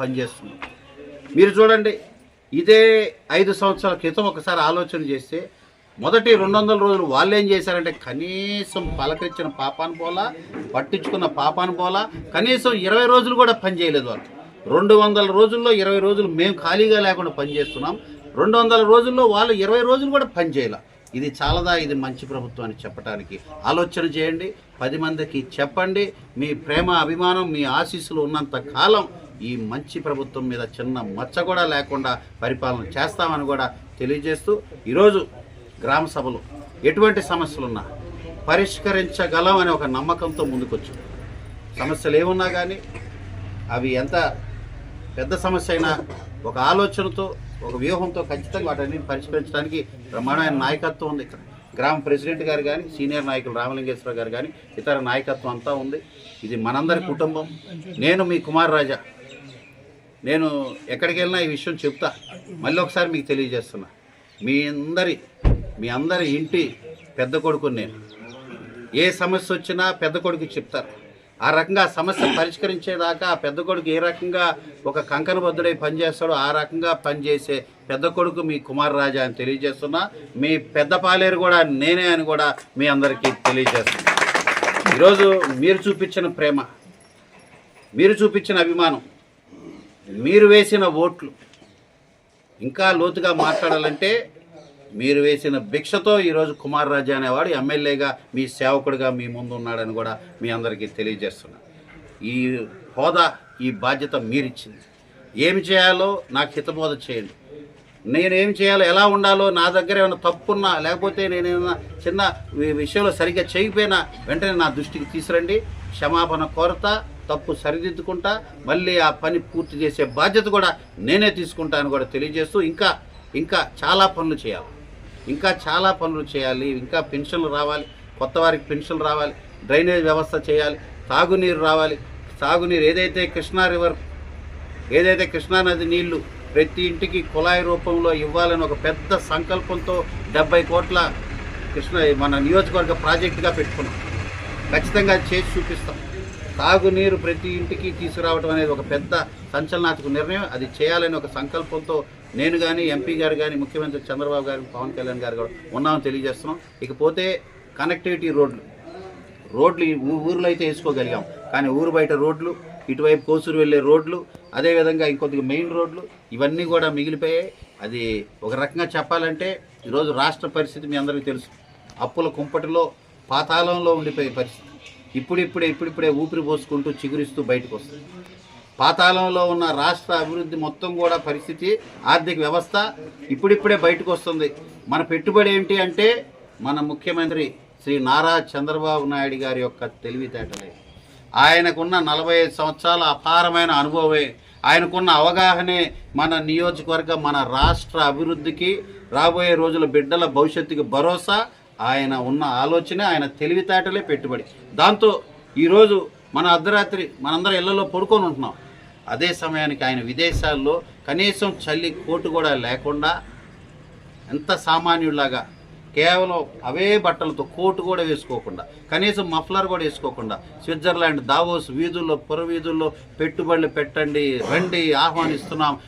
పనిచేస్తుంది. మీరు చూడండి ఇదే ఐదు సంవత్సరాల క్రితం ఒకసారి ఆలోచన చేస్తే మొదటి రెండు వందల రోజులు వాళ్ళు ఏం చేశారంటే కనీసం పలకరించిన పాపాను పోలా పట్టించుకున్న పాపాను పోలా కనీసం ఇరవై రోజులు కూడా పని చేయలేదు వాళ్ళు. రెండు వందల రోజుల్లో ఇరవై రోజులు మేము ఖాళీగా లేకుండా పనిచేస్తున్నాం రెండు వందల రోజుల్లో వాళ్ళు ఇరవై రోజులు కూడా పని ఇది చాలదా? ఇది మంచి ప్రభుత్వం అని చెప్పడానికి ఆలోచన చేయండి. పది మందికి చెప్పండి. మీ ప్రేమ అభిమానం మీ ఆశీస్సులు ఉన్నంత కాలం ఈ మంచి ప్రభుత్వం మీద చిన్న మచ్చ కూడా లేకుండా పరిపాలన చేస్తామని కూడా తెలియజేస్తూ ఈరోజు గ్రామ సభలు ఎటువంటి సమస్యలున్నా పరిష్కరించగలం అనే ఒక నమ్మకంతో ముందుకొచ్చు. సమస్యలు ఏమున్నా కానీ అవి ఎంత పెద్ద సమస్య అయినా ఒక ఆలోచనతో ఒక వ్యూహంతో ఖచ్చితంగా వాటన్నిటిని పరిష్కరించడానికి బ్రహ్మాండమైన నాయకత్వం ఉంది ఇక్కడ. గ్రామ ప్రెసిడెంట్ గారు కానీ సీనియర్ నాయకులు రామలింగేశ్వర గారు కానీ ఇతర నాయకత్వం అంతా ఉంది. ఇది మనందరి కుటుంబం. నేను మీ కుమార్ రాజా. నేను ఎక్కడికి వెళ్ళినా ఈ విషయం చెప్తా. మళ్ళీ ఒకసారి మీకు తెలియజేస్తున్నా. మీ అందరి మీ అందరి ఇంటి పెద్ద కొడుకు నేను. ఏ సమస్య వచ్చినా పెద్ద కొడుకు చెప్తారు ఆ రకంగా సమస్య పరిష్కరించేదాకా ఆ పెద్ద కొడుకు ఏ రకంగా ఒక కంకణబద్ధుడై పనిచేస్తాడో ఆ రకంగా పనిచేసే పెద్ద కొడుకు మీ కుమార్ రాజా అని తెలియజేస్తున్నా. మీ పెద్ద పాలేరు కూడా నేనే అని కూడా మీ అందరికీ తెలియజేస్తున్నా. ఈరోజు మీరు చూపించిన ప్రేమ మీరు చూపించిన అభిమానం మీరు వేసిన ఓట్లు ఇంకా లోతుగా మాట్లాడాలంటే మీరు వేసిన భిక్షతో ఈరోజు కుమార్ రాజా అనేవాడు ఎమ్మెల్యేగా మీ సేవకుడిగా మీ ముందు ఉన్నాడని కూడా మీ అందరికీ తెలియజేస్తున్నా. ఈ హోదా ఈ బాధ్యత మీరిచ్చింది. ఏమి చేయాలో నాకు హితబోధ చేయండి. నేను ఏం చేయాలో ఎలా ఉండాలో నా దగ్గర ఏమైనా తప్పున్నా లేకపోతే నేను ఏమైనా చిన్న విషయంలో సరిగ్గా చేయకపోయినా వెంటనే నా దృష్టికి తీసురండి క్షమాపణ కోరతా. తప్పు సరిదిద్దుకుంటా మళ్ళీ ఆ పని పూర్తి చేసే బాధ్యత కూడా నేనే తీసుకుంటాను కూడా తెలియజేస్తూ ఇంకా ఇంకా చాలా పనులు చేయాలి. ఇంకా చాలా పనులు చేయాలి. ఇంకా పెన్షన్లు రావాలి. కొత్త వారికి పెన్షన్లు రావాలి. డ్రైనేజ్ వ్యవస్థ చేయాలి. తాగునీరు రావాలి. తాగునీరు ఏదైతే కృష్ణా రివర్ ఏదైతే కృష్ణానది నీళ్ళు ప్రతి ఇంటికి కుళాయి రూపంలో ఇవ్వాలని ఒక పెద్ద సంకల్పంతో డెబ్బై కోట్ల కృష్ణ మన నియోజకవర్గ ప్రాజెక్టుగా పెట్టుకున్నాం. ఖచ్చితంగా అది చేసి చూపిస్తాం. తాగునీరు ప్రతి ఇంటికి తీసుకురావడం అనేది ఒక పెద్ద సంచలనాత్మక నిర్ణయం. అది చేయాలని ఒక సంకల్పంతో నేను కానీ ఎంపీ గారు కానీ ముఖ్యమంత్రి చంద్రబాబు గారు పవన్ కళ్యాణ్ గారు కూడా ఉన్నామని తెలియజేస్తున్నాం. ఇకపోతే కనెక్టివిటీ రోడ్లు. రోడ్లు ఊ- ఊర్లో అయితే వేసుకోగలిగాం. కానీ ఊరు బయట రోడ్లు ఇటువైపు కోసూరు వెళ్ళే రోడ్లు అదేవిధంగా ఇంకొద్దిగా మెయిన్ రోడ్లు ఇవన్నీ కూడా మిగిలిపోయాయి. అది ఒక రకంగా చెప్పాలంటే ఈరోజు రాష్ట్ర పరిస్థితి మీ అందరికీ తెలుసు. అప్పుల కుంపటిలో పాతాళంలో ఉండిపోయే పరిస్థితి. ఇప్పుడిప్పుడే ఇప్పుడిప్పుడే ఊపిరి పోసుకుంటూ చిగురిస్తూ బయటకు వస్తుంది. పాతాళంలో ఉన్న రాష్ట్ర అభివృద్ధి మొత్తం కూడా పరిస్థితి ఆర్థిక వ్యవస్థ ఇప్పుడిప్పుడే బయటకు వస్తుంది. మన పెట్టుబడి ఏంటి అంటే మన ముఖ్యమంత్రి శ్రీ నారా చంద్రబాబు నాయుడు గారి యొక్క తెలివితేటలే. ఆయనకున్న నలభై ఐదు సంవత్సరాల అపారమైన అనుభవమే ఆయనకున్న అవగాహనే మన నియోజకవర్గ మన రాష్ట్ర అభివృద్ధికి రాబోయే రోజుల బిడ్డల భవిష్యత్తుకి భరోసా ఆయన ఉన్న ఆలోచనే ఆయన తెలివితేటలే పెట్టుబడి. దాంతో ఈరోజు మన అర్ధరాత్రి మనందరం ఇళ్ళలో పడుకొని ఉంటున్నాం. అదే సమయానికి ఆయన విదేశాల్లో కనీసం చల్లి కోటు కూడా లేకుండా ఎంత సామాన్యులాగా కేవలం అవే బట్టలతో కోటు కూడా వేసుకోకుండా కనీసం మఫ్లర్ కూడా వేసుకోకుండా స్విట్జర్లాండ్ దావోస్ వీధుల్లో పొర వీధుల్లో పెట్టుబడులు పెట్టండి రండి ఆహ్వానిస్తున్నాం.